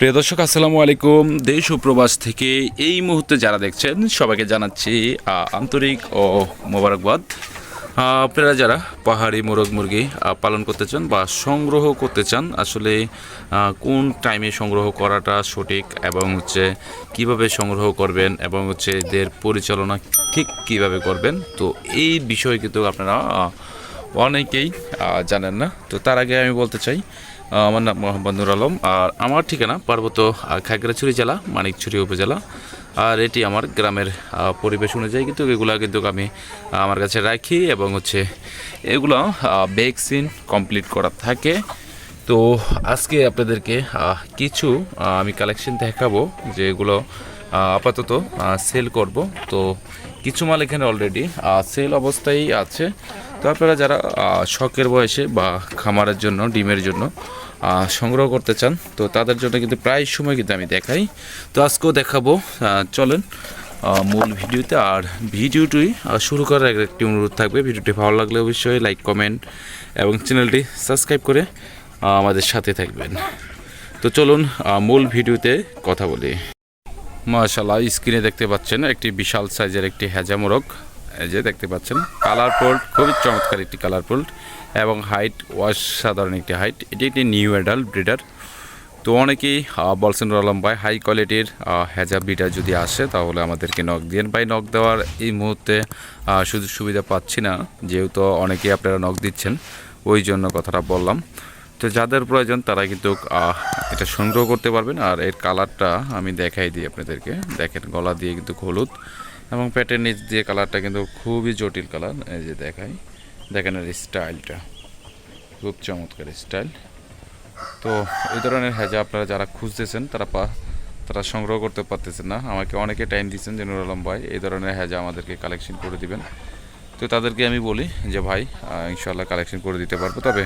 প্রিয় দর্শক, আসসালামু আলাইকুম। দেশ ও প্রবাস থেকে এই মুহূর্তে যারা দেখছেন, সবাইকে জানাচ্ছি আন্তরিক ও মোবারকবাদ। আপনারা যারা পাহাড়ি মোরগ মুরগি পালন করতে চান বা সংগ্রহ করতে চান, আসলে কোন টাইমে সংগ্রহ করাটা সঠিক এবং হচ্ছে কীভাবে সংগ্রহ করবেন এবং হচ্ছে এদের পরিচালনা ঠিক কীভাবে করবেন, তো এই বিষয়ে কিন্তু আপনারা অনেকেই জানেন না। তো তার আগে আমি বলতে চাই আমার নাম মোহাম্মদ নুর আলম, আর আমার ঠিকানা পার্বত্য খাগড়াছড়ি জেলা, মানিকছড়ি উপজেলা। আর এটি আমার গ্রামের পরিবেশ অনুযায়ী কিন্তু এগুলো কিন্তু আমি আমার কাছে রাখি এবং হচ্ছে এগুলো ভ্যাকসিন কমপ্লিট করা থাকে। তো আজকে আপনাদেরকে কিছু আমি কালেকশন দেখাবো যে এগুলো আপাতত সেল করব। তো কিছু মাল এখানে অলরেডি সেল অবস্থায় আছে। তো আপনারা যারা শখের বয়সে বা খামারের জন্য, ডিমের জন্য সংগ্রহ করতে চান, তো তাদের জন্য কিন্তু প্রায় সময় কিন্তু আমি দেখাই। তো আজকেও দেখাবো চলেন মূল ভিডিওতে। আর ভিডিওটি শুরু করার একটি অনুরোধ থাকবে, ভিডিওটি ভালো লাগলে অবশ্যই লাইক, কমেন্ট এবং চ্যানেলটি সাবস্ক্রাইব করে আমাদের সাথে থাকবেন। তো চলুন মূল ভিডিওতে কথা বলি। মাশাল্লাহ স্ক্রিনে দেখতে পাচ্ছেন একটি বিশাল সাইজের একটি হেজা মোরগ। এই যে দেখতে পাচ্ছেন কালার পোল্ট খুবই চমৎকার একটি কালার পোল্ট এবং হাইট অসাধারণ একটি হাইট এটি একটি নিউ অ্যাডাল্ট ব্রিডার তো অনেকেই বলছেন রলম ভাই হাই কোয়ালিটির হেজা ব্রিডার যদি আসে, তাহলে আমাদেরকে নখ দিন ভাই নখ দেওয়ার এই মুহূর্তে সুযোগ সুবিধা পাচ্ছি না। যেহেতু অনেকেই আপনারা নখ দিচ্ছেন, ওই জন্য কথাটা বললাম। তো যাদের প্রয়োজন, তারা কিন্তু এটা সংগ্রহ করতে পারবেন। আর এর কালারটা আমি দেখাই দিই আপনাদেরকে। দেখেন, গলা দিয়ে কিন্তু হলুদ। এবং পেটের নিচ দিয়ে কালারটা কিন্তু খুবই জটিল কালার এই যে দেখাই। দেখেন এর স্টাইলটা খুব চমৎকার স্টাইল তো এই ধরনের হেজা আপনারা যারা খুঁজতেছেন, তারা পা, তারা সংগ্রহ করতে পারতেছেন না। আমাকে অনেকে টাইম দিচ্ছেন যে নুর আলম ভাই, এই ধরনের হেজা আমাদেরকে কালেকশন করে দিবেন। তো তাদেরকে আমি বলি যে, ভাই ইনশাল্লাহ কালেকশন করে দিতে পারব। তবে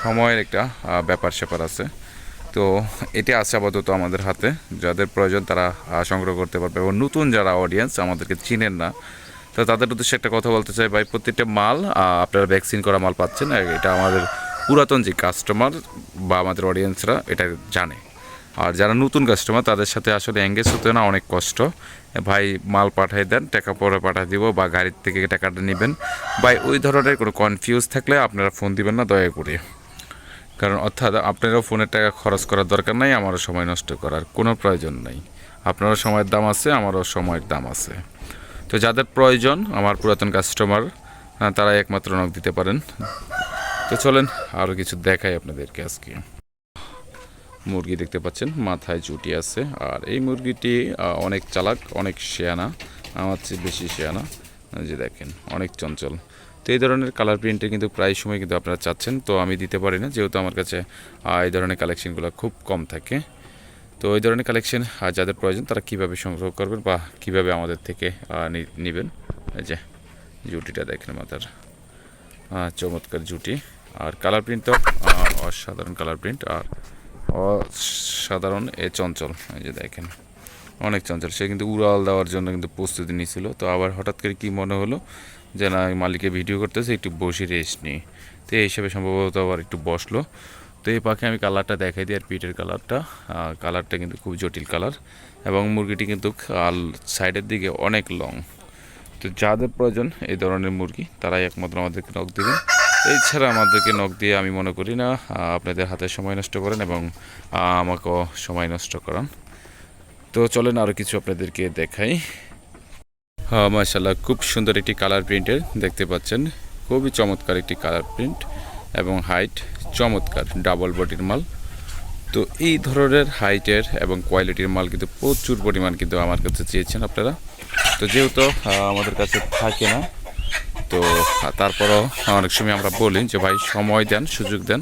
সময়ের একটা ব্যাপার স্যাপার আছে। তো এটা আছে আপাতত আমাদের হাতে। যাদের প্রয়োজন তারা সংগ্রহ করতে পারবে এবং নতুন যারা অডিয়েন্স আমাদেরকে চিনেন না, তো তাদের উদ্দেশ্যে একটা কথা বলতে চাই ভাই, প্রত্যেকটা মাল আপনারা ভ্যাকসিন করা মাল পাচ্ছেন এটা আমাদের পুরাতন যে কাস্টমার বা আমাদের অডিয়েন্সরা এটা জানে। আর যারা নতুন কাস্টমার তাদের সাথে আসলে এঙ্গেজ হতে না অনেক কষ্ট। ভাই, মাল পাঠিয়ে দেন, টাকা পরে পাঠিয়ে দিব বা গাড়ির থেকে টাকাটা নেবেন। ভাই, ওই ধরনের কোনো কনফিউজ থাকলে আপনারা ফোন দিবেন না, দয়া করে। কারণ অর্থাৎ আপনারও ফোনের টাকা খরচ করার দরকার নাই, আমারও সময় নষ্ট করার কোনো প্রয়োজন নেই। আপনারও সময়ের দাম আছে, আমারও সময়ের দাম আছে। তো যাদের প্রয়োজন, আমার পুরাতন কাস্টমার তারা একমাত্র নক দিতে পারেন। তো চলেন, আরও কিছু দেখাই আপনাদেরকে আজকে। মুরগি দেখতে পাচ্ছেন, মাথায় চুটি আছে। আর এই মুরগিটি অনেক চালাক, অনেক শেয়ানা আমার চেয়ে বেশি শেয়ানা যে দেখেন, অনেক চঞ্চল। তো এই ধরনের কালার প্রিন্টে কিন্তু প্রায় সময় কিন্তু আপনারা চাচ্ছেন। তো আমি দিতে পারি না যেহেতু আমার কাছে এই ধরনের কালেকশনগুলো খুব কম থাকে। তো এই ধরনের কালেকশন যাদের প্রয়োজন তারা কীভাবে সংগ্রহ করবেন বা কীভাবে আমাদের থেকে আহ, নি- এই যে জুটিটা দেখেন মাথার। চমৎকার জুটি। আর কালার প্রিন্ট তো অসাধারণ কালার প্রিন্ট আর অসাধারণ এ চঞ্চল এই যে দেখেন। অনেক চঞ্চল। সে কিন্তু উড়াল দেওয়ার জন্য কিন্তু প্রস্তুতি নিয়েছিল তো আবার হঠাৎ করে কি মনে হলো? যে না মালিকে ভিডিও করতেছে, একটু বসে রেস্ট নিই তো এই হিসাবে সম্ভবত আবার একটু বসল। তো এই পাখি আমি কালারটা দেখাই দিই আর পিঠের কালারটা কালারটা কিন্তু খুব জটিল কালার এবং মুরগিটি কিন্তু সাইডের দিকে অনেক লং তো যাদের প্রয়োজন এই ধরনের মুরগি, তারাই একমাত্র আমাদেরকে নখ দেবেন এছাড়া আমাদেরকে নখ দিয়ে আমি মনে করি না আপনাদের হাতে সময় নষ্ট করেন এবং আমাকেও সময় নষ্ট করান। তো চলেন আরও কিছু আপনাদেরকে দেখাই। মাশাল্লাহ খুব সুন্দর একটি কালার প্রিন্টের দেখতে পাচ্ছেন। খুবই চমৎকার একটি কালার প্রিন্ট এবং হাইট চমৎকার ডাবল বডির মাল। তো এই ধরনের হাইটের এবং কোয়ালিটির মাল কিন্তু প্রচুর পরিমাণ কিন্তু আমার কাছে চেয়েছেন আপনারা। তো যেহেতু আমাদের কাছে থাকে না তো তারপরও অনেক সময় আমরা বলি যে ভাই সময় দেন সুযোগ দেন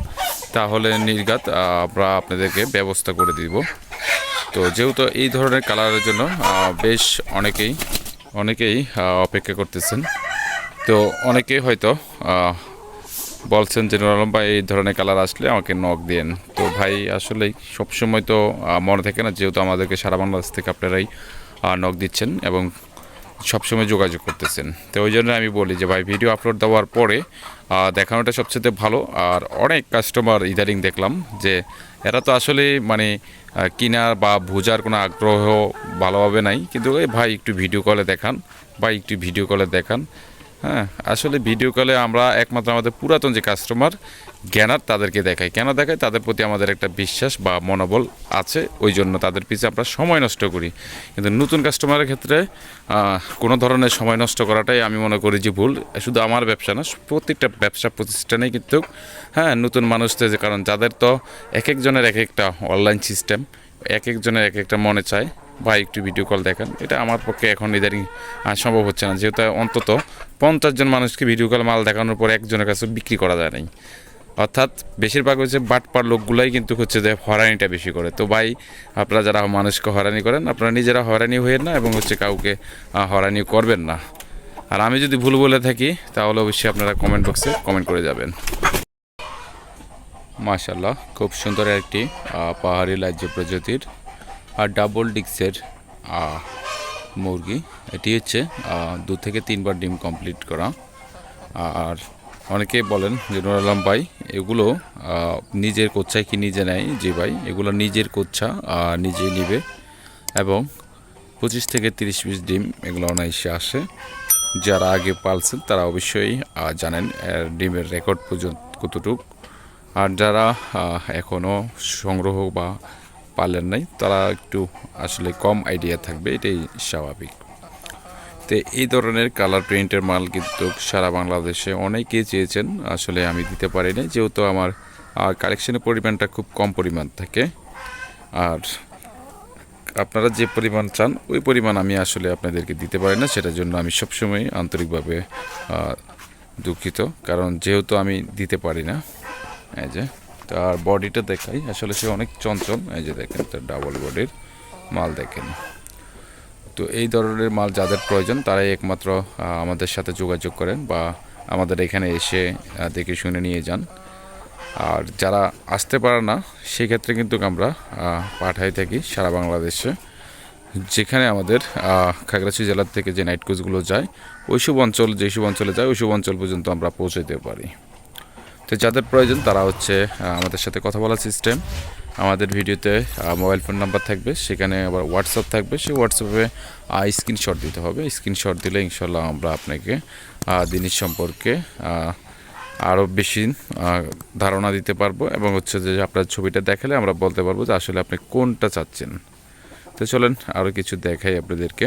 তাহলে নির্ঘাত আহ, আমরা আপনাদেরকে ব্যবস্থা করে দিব। তো যেহেতু এই ধরনের কালারের জন্য বেশ অনেকেই অনেকেই অপেক্ষা করতেছেন। তো অনেকেই হয়তো বলছেন যে নুর আলম ভাই, এই ধরনের কালার আসলে আমাকে নখ দেন। তো ভাই, আসলে সবসময় তো মনে থাকে না, যেহেতু আমাদেরকে সারা বাংলাদেশ থেকে আপনারাই নখ দিচ্ছেন এবং সবসময় যোগাযোগ করতেছেন। তো ওই জন্য আমি বলি যে, ভাই, ভিডিও আপলোড দেওয়ার পরে দেখানোটা সবচেয়ে ভালো। আর অনেক কাস্টমার ইদারিং দেখলাম যে, এরা তো আসলে মানে কেনার বা বোঝার কোনো আগ্রহ ভালোভাবে নাই। কিন্তু এই ভাই একটু ভিডিও কলে দেখান বা একটু ভিডিও কলে দেখান। হ্যাঁ আসলে ভিডিও কলে আমরা একমাত্র আমাদের পুরাতন যে কাস্টমার জ্ঞানার তাদেরকে দেখাই। কেন দেখাই? তাদের প্রতি আমাদের একটা বিশ্বাস বা মনোবল আছে, ওই জন্য তাদের পিছনে আমরা সময় নষ্ট করি। কিন্তু নতুন কাস্টমারের ক্ষেত্রে কোনো ধরনের সময় নষ্ট করাটাই আমি মনে করি যে ভুল। শুধু আমার ব্যবসা না, প্রত্যেকটা ব্যবসা প্রতিষ্ঠানেই কিন্তু হ্যাঁ নতুন মানুষদের যে, কারণ যাদের তো এক একজনের এক একটা অনলাইন সিস্টেম এক একজনের এক একটা মনে চায়। ভাই একটু ভিডিও কল দেখান। এটা আমার পক্ষে এখন ইদারিং সম্ভব হচ্ছে না। যেহেতু অন্তত পঞ্চাশ জন মানুষকে ভিডিও কল মাল দেখানোর পর একজনের কাছে বিক্রি করা যায় নাই। অর্থাৎ বেশিরভাগ হচ্ছে বাটপার লোকগুলাই কিন্তু হচ্ছে যে হরানিটা বেশি করে। তো ভাই আপনারা যারা মানুষকে হরানি করেন আপনারা নিজেরা হরানি হয়েন না এবং হচ্ছে কাউকে আহ, হরানি করবেন না। আর আমি যদি ভুল বলে থাকি তাহলে অবশ্যই আপনারা কমেন্ট বক্সে কমেন্ট করে যাবেন। মাশাল্লাহ খুব সুন্দর একটি পাহাড়ি লাজ্য প্রজাতির আর ডাবল ডিক্সের মুরগি। এটি হচ্ছে দু থেকে তিনবার ডিম কমপ্লিট করা। আর অনেকে বলেন যে নুর আলম ভাই, এগুলো নিজের কোচ্ছায় কি নিজে নেয়? জি ভাই, এগুলো নিজের কোচ্ছা নিজেই নিবে। এবং পঁচিশ থেকে তিরিশ পিস ডিম এগুলো অনায়াসে আসে। যারা আগে পালছেন, তারা অবশ্যই জানেন ডিমের রেকর্ড পর্যন্ত কতটুকু। আর যারা এখনও সংগ্রহ বা পালেন নাই। তারা একটু আসলে কম আইডিয়া থাকবে, এটাই স্বাভাবিক। তো এই ধরনের কালার প্রিন্টের মাল কিন্তু সারা বাংলাদেশে অনেকেই চেয়েছেন, আসলে আমি দিতে পারি না যেহেতু আমার কালেকশনের পরিমাণটা খুব কম পরিমাণ থাকে। আর আপনারা যে পরিমাণ চান, ওই পরিমাণ আমি আসলে আপনাদেরকে দিতে পারি না। সেটার জন্য আমি সবসময় আন্তরিকভাবে দুঃখিত। কারণ যেহেতু আমি দিতে পারি না, এই যে। তার বডিটা দেখাই। আসলে সে অনেক চঞ্চল। এই যে দেখেন, তার ডাবল বডির মাল দেখেন। তো এই ধরনের মাল যাদের প্রয়োজন, তারাই একমাত্র আমাদের সাথে যোগাযোগ করেন বা আমাদের এখানে এসে দেখে শুনে নিয়ে যান। আর যারা আসতে পারে না, সেক্ষেত্রে কিন্তু আমরা পাঠাই থাকি সারা বাংলাদেশে। যেখানে আমাদের খাগড়াছড়ি জেলার থেকে যে নাইট কোচগুলো যায়, ওইসব অঞ্চল, যেসব অঞ্চলে যায়, ওইসব অঞ্চল পর্যন্ত আমরা পৌঁছে দিতে পারি। তো যাদের প্রয়োজন তারা হচ্ছে আমাদের সাথে কথা বলার সিস্টেম আমাদের ভিডিওতে মোবাইল ফোন নাম্বার থাকবে, সেখানে আবার হোয়াটসঅ্যাপ থাকবে। সেই হোয়াটসঅ্যাপে স্ক্রিনশট দিতে হবে। স্ক্রিনশট দিলে ইনশাল্লাহ আমরা আপনাকে জিনিস সম্পর্কে আরও বেশি ধারণা দিতে পারব এবং হচ্ছে যে আপনার ছবিটা দেখালে আমরা বলতে পারব যে আসলে আপনি কোনটা চাচ্ছেন। তো চলেন আরও কিছু দেখাই আপনাদেরকে।